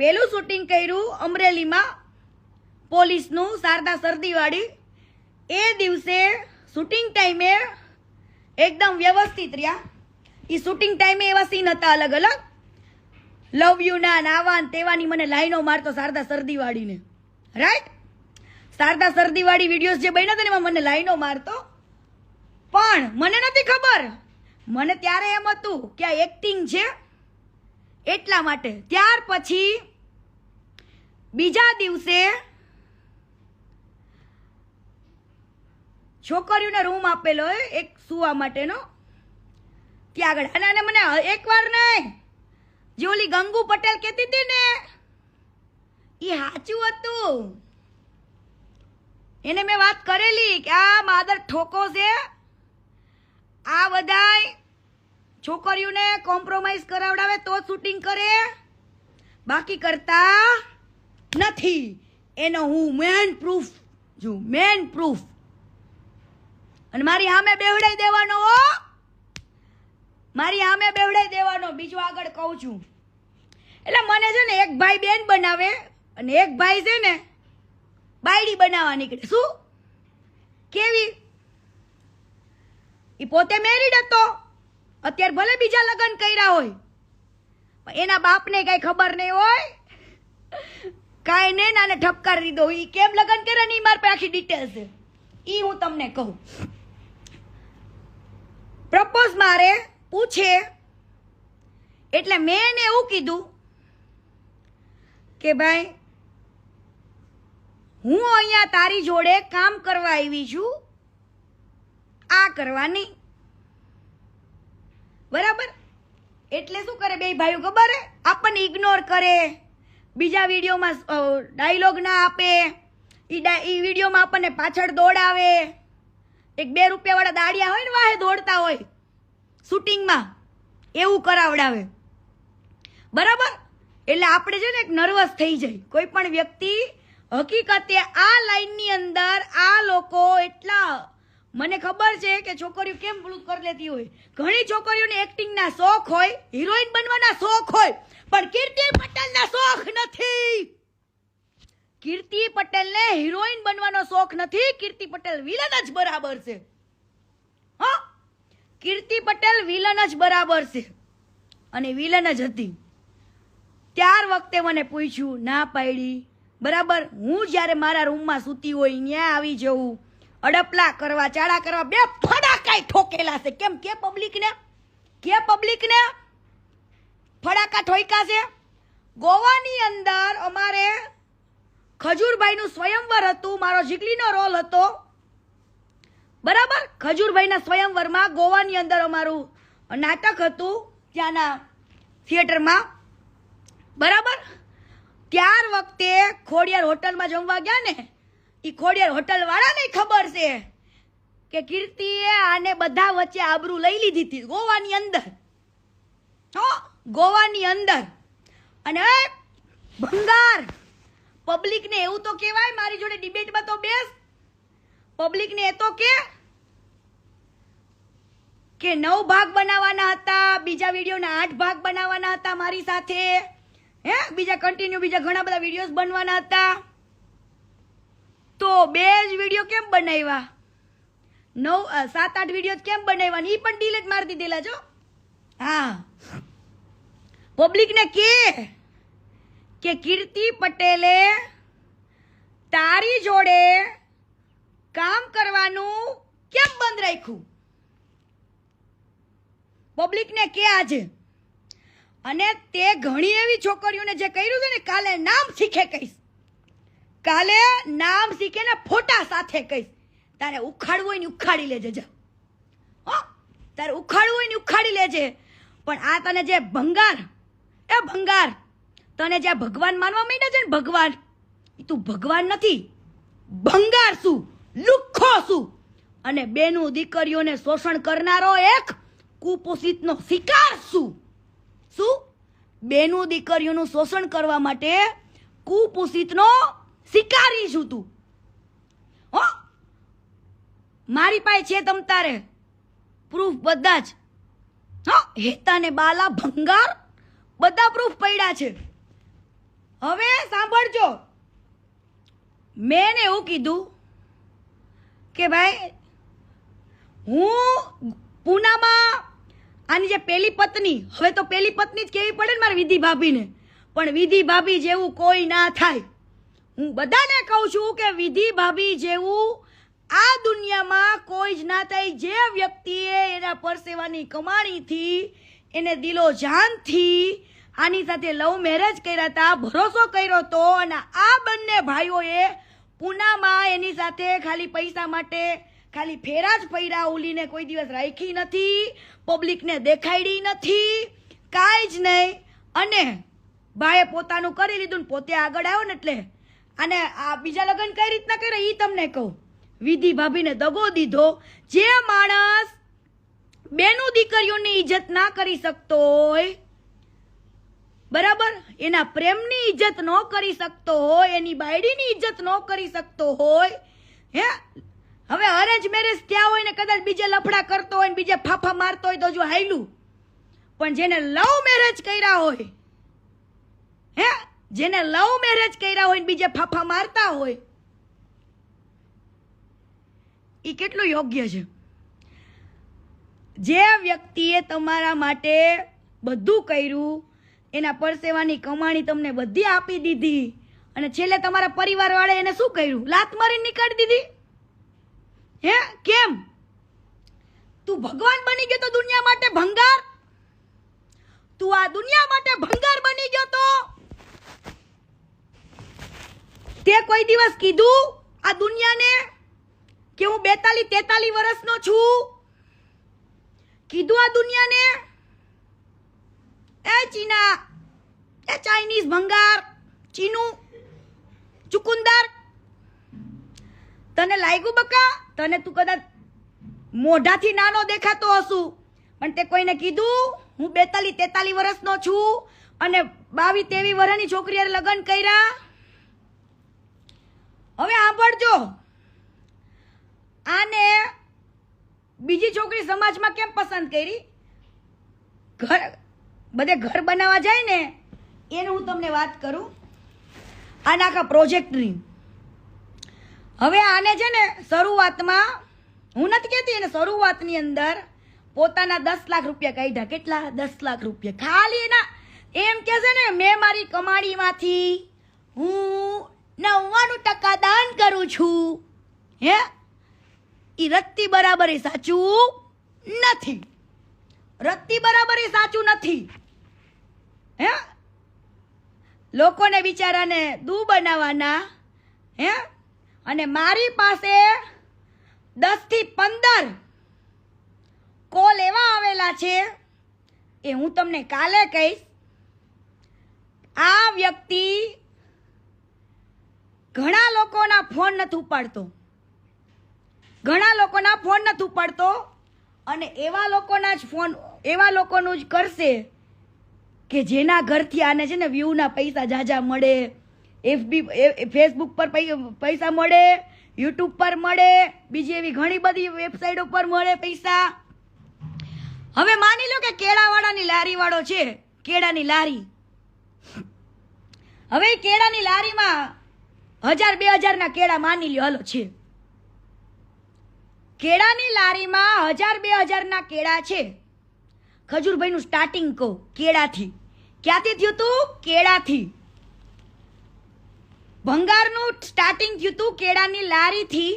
પેલું શૂટિંગ કર્યું અમરેલીમાં. પોલીસનું શારદા શરદીવાળી એ દિવસે શૂટિંગ ટાઈમે એકદમ વ્યવસ્થિત રહ્યા. એ શૂટિંગ ટાઈમે એવા સીન હતા અલગ અલગ. લવ યુના નાવાન તેવાની મને લાઈનો મારતો શારદા શરદીવાળીને રાઈટ શારદા શરદીવાળી વિડીયોઝ જે બન્યા હતા ને એમાં મને લાઈનો મારતો. પણ મને નથી ખબર. મને ત્યારે એમ હતું કે આ એક્ટિંગ છે એટલા માટે. ત્યાર પછી બીજા દિવસે છોકરીઓને રૂમ આપેલો હોય, એક સુવા માટેનો. ત્યાં આગળ અને અને મને એકવાર નહીં. જે ઓલી ગંગુ પટેલ કહેતી હતી ને, એ સાચું હતું. એને મેં વાત કરેલી કે આ માદર ઠોકો છે. આ બધાય છોકરીઓને કોમ્પ્રોમાઇઝ કરાવડાવે તો શૂટિંગ કરે. બાકી કરતા નથી. એનો હું મેન પ્રૂફ જો મેન પ્રૂફ અને મારી સામે બેવડાઈ દેવાનો હો. મારી સામે બેવડાઈ દેવાનો. બીજું આગળ કહું છું. એટલે મને છે ને એક ભાઈ બેન બનાવે. અને એક ભાઈ છે ને બાયડી બનાવવા નીકળે. શું? કેવી? એ પોતે મેરીડ હતો. અત્યારે ભલે બીજા લગ્ન કર્યા હોય. પણ એના બાપને કઈ ખબર નહીં હોય. કાંઈ નહીં, નાને ઠપકાર દીધો. એ કેમ લગ્ન કરે ને એ મારી પાસે આખી ડિટેલ્સ છે એ હું તમને કહું. પ્રપોઝ મારે પૂછે. એટલે મેં એને એવું કીધું કે ભાઈ, હું અહીંયા તારી જોડે કામ કરવા આવી છું. આ કરવાની. બરાબર? એટલે શું કરે બે ભાઈઓ, ખબર આપણને ઇગ્નોર કરે. બીજા વિડીયોમાં ડાયલોગ ના આપે. એ ઈ વિડીયોમાં આપણને પાછળ દોડાવે. એક બે રૂપિયાવાળા દાડિયા હોય ને વાહે દોડતા હોય, શૂટિંગમાં, એવું કરાવડાવે. બરાબર? એટલે આપણે છે ને એક નર્વસ થઈ જાય કોઈ પણ વ્યક્તિ હકીકતે આ લાઈનની અંદર આ લોકો એટલા, મને ખબર છે કે છોકરીઓ કેમ ભૂલ કરી લેતી હોય. ઘણી છોકરીઓને એક્ટિંગના શોખ હોય હિરોઈન બનવાના શોખ હોય. પણ કીર્તિ પટેલના શોખ નથી. કીર્તિ પટેલને હિરોઈન બનવાનો શોખ નથી. કીર્તિ પટેલ વિલન જ બરાબર છે. હા? કીર્તિ પટેલ વિલન જ બરાબર છે. અને વિલન જ હતી. ત્યાર વખતે મને પૂછ્યું, ના પાડી બરાબર, હું જ્યારે મારા રૂમમાં સૂતી હોય ત્યાં આવી જવું અડપલા કરવા, ચાળા કરવા, બે ફડાકાય ઠોકેલા છે. કેમ કે પબ્લિકને કે પબ્લિકને ફડાકા ઠોયકા છે. ગોવાની અંદર અમારે ખજૂરભાઈનું સ્વયંવર હતું, મારો જીગલીનો રોલ હતો. બરાબર? ખજૂરભાઈના સ્વયંવરમાં ગોવાની અંદર અમારું નાટક હતું, ત્યાંના થિયેટરમાં. બરાબર? ત્યાર વખતે ખોડિયાર હોટલમાં જમવા ગયા ને એ ખોડિયાર હોટલવાળાને ખબર છે કે કીર્તિએ આને બધા વચ્ચે આબરૂ લઈ લીધી હતી, ગોવાની અંદર. હો? ગોવાની અંદર. અને ભંગાર. પબ્લિકને એવું તો કહેવાય, મારી જોડે ડિબેટમાં તો બેસ. પબ્લિકને એ તો કે કે નવ ભાગ બનાવવાના હતા, બીજા વિડીયોના આઠ ભાગ બનાવવાના હતા મારી સાથે. હે? બીજા કન્ટિન્યુ બીજા ઘણા બધા વિડીયોઝ બનવાના હતા. તો બે જ વીડિયો કેમ બનાવ્યા? નવ સાત, આઠ વીડિયો કેમ બનાવ્યા? એ પણ ડિલેટ મારી દીધેલા જો હા. પબ્લિકને કે? કે કીર્તિ પટેલે તારી જોડે કામ કરવાનું કેમ બંધ રાખ્યું? પબ્લિકને કે આજે? અને તે ઘણી એવી છોકરીઓને જે કર્યું છે ને, કાલે નામ શીખે કહીશ. કાલે નામ શીખે ને ફોટા સાથે કહીશ. તારે ઉખાડવું હોય ને ઉખાડી લેજે, જા. તારે ઉખાડવું હોય ને ઉખાડી લેજે. પણ આ તને જે ભંગાર એ ભંગાર. તને જે ભગવાન માનવા માંડ્યા છે ને ભગવાન એ તું ભગવાન નથી. ભંગાર શું લુખ્ખો શું અને બેનું દીકરીઓને શોષણ કરનારો એક કુપોષિતનો શિકાર શું શું? બેનું દીકરીઓનું શોષણ કરવા માટે કુપોષિતનો શિકારી છું તું. હો? મારી પાસે છે તમ તારે. પ્રૂફ બધા જ. હા? હેતા ને બાલા ભંગાર બધા પ્રૂફ પડ્યા છે. હવે સાંભળજો. મેં એવું કીધું કે ભાઈ, હું પૂનામાં આની જે પેલી પત્ની, હવે તો પેલી પત્ની જ કેવી પડે ને મારી વિધિ ભાભીને? પણ વિધિ ભાભી જેવું કોઈ ના થાય. હું બધાને કહું છું કે વિધિ ભાભી જેવું આ દુનિયામાં કોઈ જ ના થાય. જે વ્યક્તિએ એના પરસેવાની કમાણીથી, એને દિલો જાનથી આની સાથે લવ મેરેજ કર્યા હતા ભરોસો કર્યો હતો અને આ બંને ભાઈઓએ પૂનામાં એની સાથે ખાલી પૈસા માટે ખાલી ફેરા જ ફૈરા ઉલીને કોઈ દિવસ રાખી નથી પબ્લિકને દેખાડી નથી, કાંઈ જ નહીં. અને ભાઈએ પોતાનું કરી લીધું ને પોતે આગળ આવ્યો ને એટલે અને આ બીજા લગ્ન કઈ રીતના કર્યા એ તમને કહું. વિધિ ભાભીને દગો દીધો. જે માણસ બેનું દીકરીઓની ઇજ્જત ના કરી શકતો હોય બરાબર? એના પ્રેમની ઇજ્જત ન કરી શકતો હોય, એની બાયડીની ઇજ્જત ન કરી શકતો હોય, હે? હવે અરેન્જ મેરેજ થયા હોય ને કદાચ બીજે લફડા કરતો હોય ને બીજે ફાફા મારતો હોય તો જો હાયલું. પણ જેને લવ મેરેજ કર્યા હોય, હે? જેને લવ મેરેજ કર્યા હોય ને બીજે ફાફા મારતા હોય એ કેટલું યોગ્ય છે? જે વ્યક્તિએ તમારા માટે બધું કર્યું એના પરસેવાની કમાણી તમને બધી આપી દીધી. અને છેલ્લે તમારા પરિવાર વાળા એને શું કર્યું? લાત મારીને નીકાળી દીધી? હે? કેમ? તું ભગવાન બની ગયો તો દુનિયા માટે ભંગાર? તું આ દુનિયા માટે ભંગાર બની ગયો તો? તે કોઈ દિવસ કીધું આ દુનિયાને કે હું બેતાલી તેતાલી વર્ષનો છું? કીધું આ દુનિયાને એ ચીના, એ ચાઇનીઝ ભંગાર, ચીનું, ચુકુંદર. તને લાગ્યું બકા? તને તું કદાચ મોઢાથી નાનો દેખાતો હશું. પણ તે કોઈને કીધું? હું બેતાલી તેતાલી વર્ષનો છું અને બાવી તેવી વર્ષની છોકરીએ લગ્ન કર્યા. હવે સાંભળજો. આને બીજી છોકરી સમાજમાં કેમ પસંદ કરી? ઘર બધે ઘર બનાવવા જાય ને, એની હું તમને વાત કરું. આના આખા પ્રોજેક્ટની હવે આને છે ને શરૂઆતમાં, હું નથી કહેતી, એને શરૂઆતની અંદર પોતાના દસ લાખ રૂપિયા કાઢ્યા. કેટલા? દસ લાખ રૂપિયા. ખાલી એના, એમ કે છે ને, મેં મારી કમાણીમાંથી હું નવ્વાણું ટકા દાન કરું છું. હે? એ રત્તી બરાબર એ સાચું નથી. રત્તી બરાબર એ સાચું નથી. હે? લોકોને બિચારાને દૂ બનાવવાના, હે? અને મારી પાસે દસથી પંદર કોલ એવા આવેલા છે એ હું તમને કાલે કહીશ. આ વ્યક્તિ ઘણા લોકોના ફોન નથી ઉપાડતો. ઘણા લોકોના ફોન નથી ઉપાડતો અને એવા લોકોના જ ફોન, એવા લોકોનું જ કરશે કે જેના ઘરથી આને છે ને વ્યૂના પૈસા જાજા મળે એફબી ફેસબુક પર પૈસા મળે યુટ્યુબ પર મળે, બીજી એવી ઘણી બધી વેબસાઇટ ઉપર મળે પૈસા. હવે માની લો કે કેળાવાળાની લારી વાળો છે, કેળાની લારી. હવે કેળાની લારીમાં હજાર બે હજારના કેળા માની લ્યો, હલો છે. કેળાની લારીમાં હજાર બે હજારના કેળા છે. ખજૂરભાઈનું સ્ટાર્ટિંગ કહો, કેળાથી. ક્યાંથી થયું તું? કેળાથી. ભંગારનું સ્ટાર્ટિંગ થયું તું કેળાની લારીથી.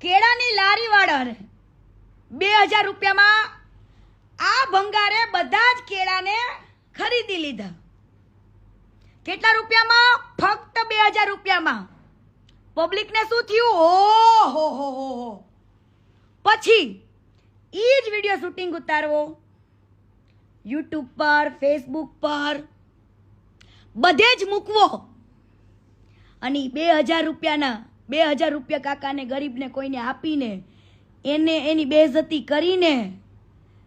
કેળાની લારીવાળાને બે હજાર રૂપિયામાં આ ભંગારે બધા જ કેળાને ખરીદી લીધા. કેટલા રૂપિયામાં? ફક્ત બે હજાર રૂપિયામાં. પબ્લિકને શું થયું? ઓ હો હો હો પછી એ જ વીડિયો શૂટિંગ ઉતારવો. યુટ્યુબ પર ફેસબુક પર. બધે જ મૂકવો. અને બે હજાર રૂપિયાના, બે હજાર રૂપિયા કાકાને, ગરીબને કોઈને આપીને, એને એની બેઇજ્જતી કરીને,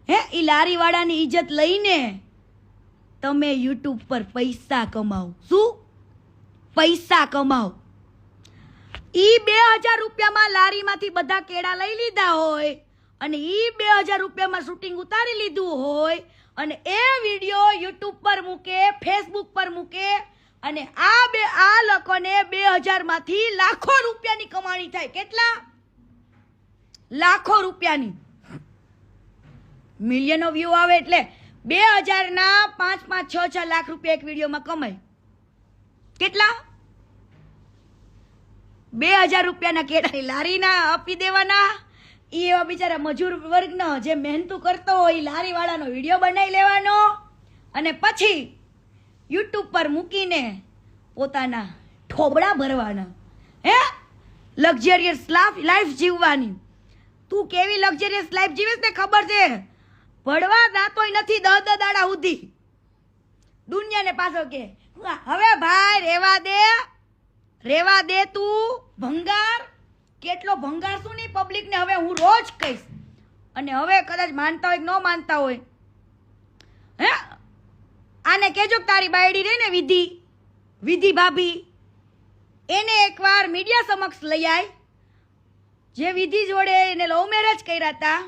હે એ લારીવાળાની ઇજ્જત લઈને તમે યુટ્યુબ પર પૈસા કમાઓ શું? પૈસા કમાઓ ઈ બે હજાર રૂપિયામાં લારીમાંથી બધા કેળા લઈ લીધા હોય અને ઈ બે હજાર રૂપિયામાં શૂટિંગ ઉતારી લીધું હોય અને એ વીડિયો યુટ્યુબ પર મૂકે ફેસબુક પર મૂકે અને આ બે, આ લોકોને બે હજારમાંથી લાખો રૂપિયાની કમાણી થાય. કેટલા? લાખો રૂપિયાની. મિલિયનો વ્યૂ આવે એટલે બે હજારના પાંચ પાંચ, છ છ લાખ રૂપિયા એક વિડીયોમાં કમાય. કેટલા? બે હજાર રૂપિયાના કેળાની લારીના આપી દેવાના. એ એવા બિચારા મજૂર વર્ગનો જે મહેનતું કરતો હોય એ લારીવાળાનો વીડિયો બનાવી લેવાનો અને પછી યુટ્યુબ પર મૂકીને પોતાના ઠોબડા ભરવાના. હે? લક્ઝરિયસ લાઈફ જીવવાની. તું કેવી લક્ઝરિયસ લાઈફ જીવીશ ને ખબર છે? ભણવા દાતોય નથી દહ દહ દાડા સુધી. દુનિયાને પાછો કે, હવે ભાઈ, રેવા દે. રેવા દે તું, ભંગાર. કેટલો ભંગારશું નહીં પબ્લિકને હવે હું રોજ કહીશ. અને હવે કદાચ માનતા હોય ન માનતા હોય. હે? આને કહેજો કે તારી બાયડી રહી ને વિધિ વિધિ ભાભી, એને એકવાર મીડિયા સમક્ષ લઈ આવી જે વિધિ જોડે એને લવ મેરેજ કર્યા હતા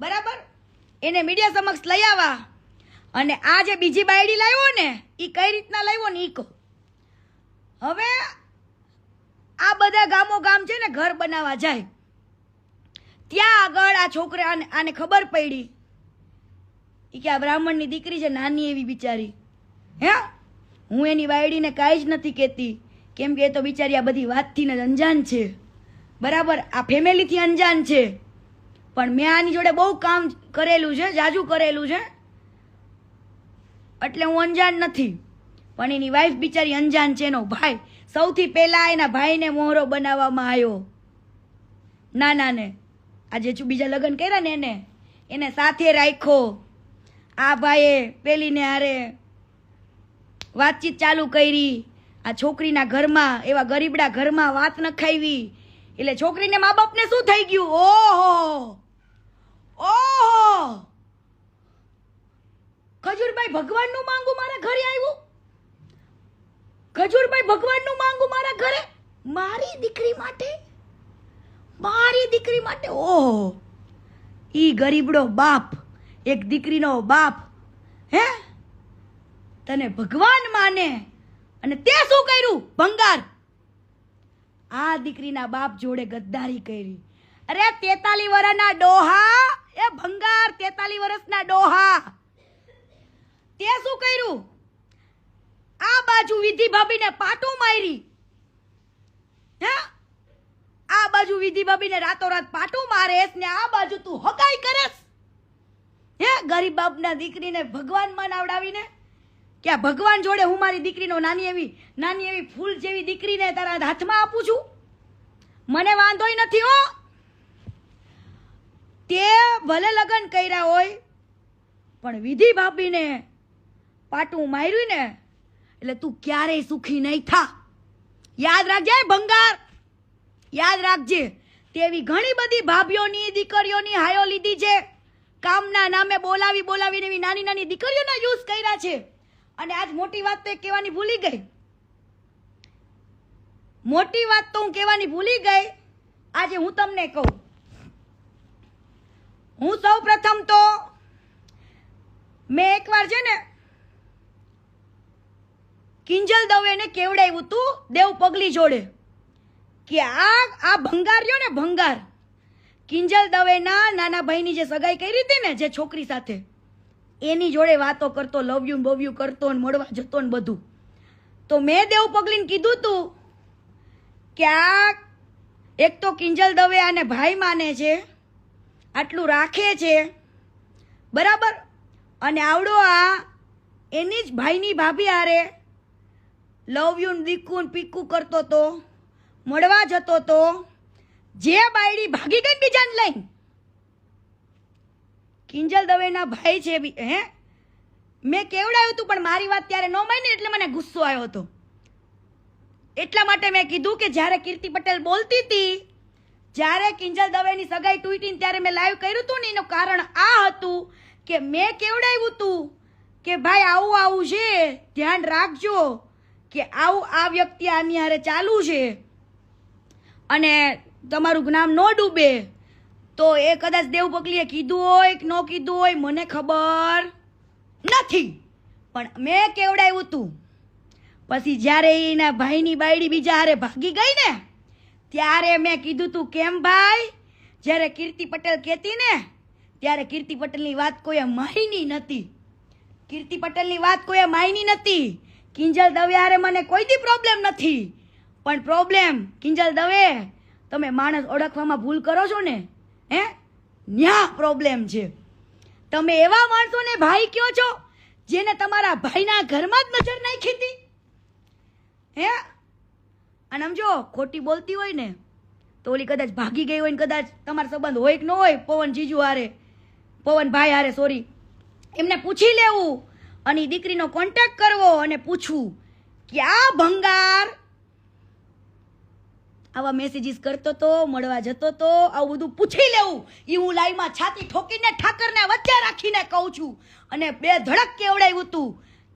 બરાબર? એને મીડિયા સમક્ષ લઈ આવવા અને આ જે બીજી બાયડી લાવ્યો ને એ કઈ રીતના લાવ્યો ને એ કહો. હવે આ બધા ગામો ગામ છે ને, ઘર બનાવવા જાય. ત્યાં આગળ આ છોકરા આને ખબર પડી. ઈ કે આ બ્રાહ્મણની દીકરી છે, નાની એવી બિચારી. હે? હું એની વાયડીને કાંઈ જ નથી કહેતી. કેમ કે એ તો બિચારી આ બધી વાતથી ને અંજાન છે. બરાબર? આ ફેમિલીથી અંજાન છે. પણ મેં આની જોડે બહુ કામ કરેલું છે, જાજુ કરેલું છે. એટલે હું અંજાન નથી. પણ એની વાઈફ બિચારી અંજાન છે એનો ભાઈ. સૌથી પહેલા એના ભાઈને મોહરો બનાવવામાં આવ્યો. નાનાને. આજે બીજા લગ્ન કર્યા ને એને એને સાથે રાખ્યો. આ ભાઈએ પેલીને હારે વાતચીત ચાલુ કરી. આ છોકરીના ઘરમાં, એવા ગરીબડા ઘરમાં વાત ન ખાવી. એટલે છોકરીને મા બાપને શું થઈ ગયું? ઓહો! ઓહો! ખજૂરભાઈ ભગવાનનું માંગુ મારા ઘરે આવ્યું? ખજૂરભાઈ ભગવાનનું માંગુ મારા ઘરે? મારી દીકરી માટે? મારી દીકરી માટે? ઓહો. ઈ ગરીબડો બાપ, એક દીકરીનો બાપ. હે? તને ભગવાન માને. અને તે શું કર્યું? ભંગાર. આ દીકરીના બાપ જોડે ગદ્દારી કરી. અરે તેતાલી વર્ષના ડોહા. એ ભંગાર તેતાલી વર્ષના ડોહા. તે શું કર્યું? આ બાજુ વિધિ ભાભીને પાટું મારી. હે? આ બાજુ વિધિ ભાભીને રાતોરાત પાટું મારેસ ને આ બાજુ તું હકાઈ કરેસ હે? ગરીબ બાપના દીકરીને ભગવાન મનાવડાવીને? કે આ ભગવાન જોડે હું મારી દીકરીનો નાની એવી નાની એવી ફૂલ જેવી દીકરીને તારા હાથમાં આપું છું? મને વાંધોય નથી, હો. તે ભલે લગ્ન કર્યા હોય, પણ વિધિ ભાભીને પાટું માર્યું ને એટલે તું ક્યારેય સુખી નહીં થા. યાદ રાખજે ભંગાર. યાદ રાખજે. તેવી ઘણી બધી ભાભીઓની, દીકરીઓની હાયો લીધી છે. કામના નામે બોલાવી, બોલાવીને એવી નાની નાની દીકરીઓના યુઝ કર્યા છે. અને આજ મોટી વાત તો એ કહેવાની ભૂલી ગઈ. મોટી વાત તો હું કહેવાની ભૂલી ગઈ. આજે હું તમને કહું. હું સૌ પ્રથમ તો મેં એકવાર છે ને કિંજલ દવેને કેવડાવ્યું તું? દેવ પગલી જોડે. કે આ આ ભંગાર રહ્યો ને ભંગાર. કિંજલ દવેના નાના ભાઈની જે સગાઈ કરી હતી ને જે છોકરી સાથે, એની જોડે વાતો કરતો, લવ્યું બવ્યું કરતો ને મળવા જતો ને બધું. તો મેં દેવ પગલીને કીધું તું કે આ એક તો કિંજલ દવે આને ભાઈ માને છે, આટલું રાખે છે, બરાબર? અને આવડો આ એની જ ભાઈની ભાભી હારે લવ યુ દીકુન પીકું કરતો તો, મળવા જતો તો, જે બાયડી ભાગી ગઈ બીજાને લઈ કિંજલ દવેના ભાઈ છે હે? મેં કેવડાવ્યું હતું પણ મારી વાત ત્યારે ન માની એટલે મને ગુસ્સો આવ્યો હતો. એટલા માટે મેં કીધું કે જ્યારે કીર્તિ પટેલ બોલતી હતી, જ્યારે કિંજલ દવેની સગાઈ તૂટીને ત્યારે મેં લાઈવ કર્યું હતું ને, એનું કારણ આ હતું કે મેં કેવડાવ્યું હતું કે ભાઈ આવું આવું છે, ધ્યાન રાખજો. કે આવું આ વ્યક્તિ આની હારે ચાલુ છે અને તમારું જ્ઞાન ન ડૂબે, તો એ કદાચ દેવ પકલીએ કીધું હોય કે ન કીધું હોય, મને ખબર નથી. પણ મેં કેવડાવ્યું હતું પછી જ્યારે એના ભાઈની બાયડી બીજા હારે ભાગી ગઈ ને, ત્યારે મેં કીધું તું, કેમ ભાઈ? જ્યારે કીર્તિ પટેલ કહેતી ને, ત્યારે કીર્તિ પટેલની વાત કોઈએ માયની નથી. કીર્તિ પટેલની વાત કોઈએ માયની નથી. કિંજલ દવે હારે મને કોઈ દી પ્રોબ્લેમ નથી. પણ પ્રોબ્લેમ કિંજલ દવે, તમે માણસ ઓળખવામાં ભૂલ કરો છો ને, હે? ન્યા પ્રોબ્લેમ છે. તમે એવા માણસોને ભાઈ કયો છો જેને તમારા ભાઈના ઘરમાં જ નજર નાખી હતી? હે? અને આમ જો, ખોટી બોલતી હોય ને, તો ઓલી કદાચ ભાગી ગઈ હોય ને કદાચ તમારો સંબંધ હોય કે ન હોય પવન જીજુ હારે પવન ભાઈ હારે સોરી એમને પૂછી લેવું. અને દીકરીનો કોન્ટેક્ટ કરવો અને પૂછવું, ક્યાં ભંગાર? આવા મેસેજીસ કરતો તો, મળવા જતો તો, આવું બધું પૂછી લેવું. એ હું લાઈમાં છાતી ઠોકીને ઠાકરને વચ્ચે રાખીને કહું છું. અને બે ધડક કેવડાવ્યું તું?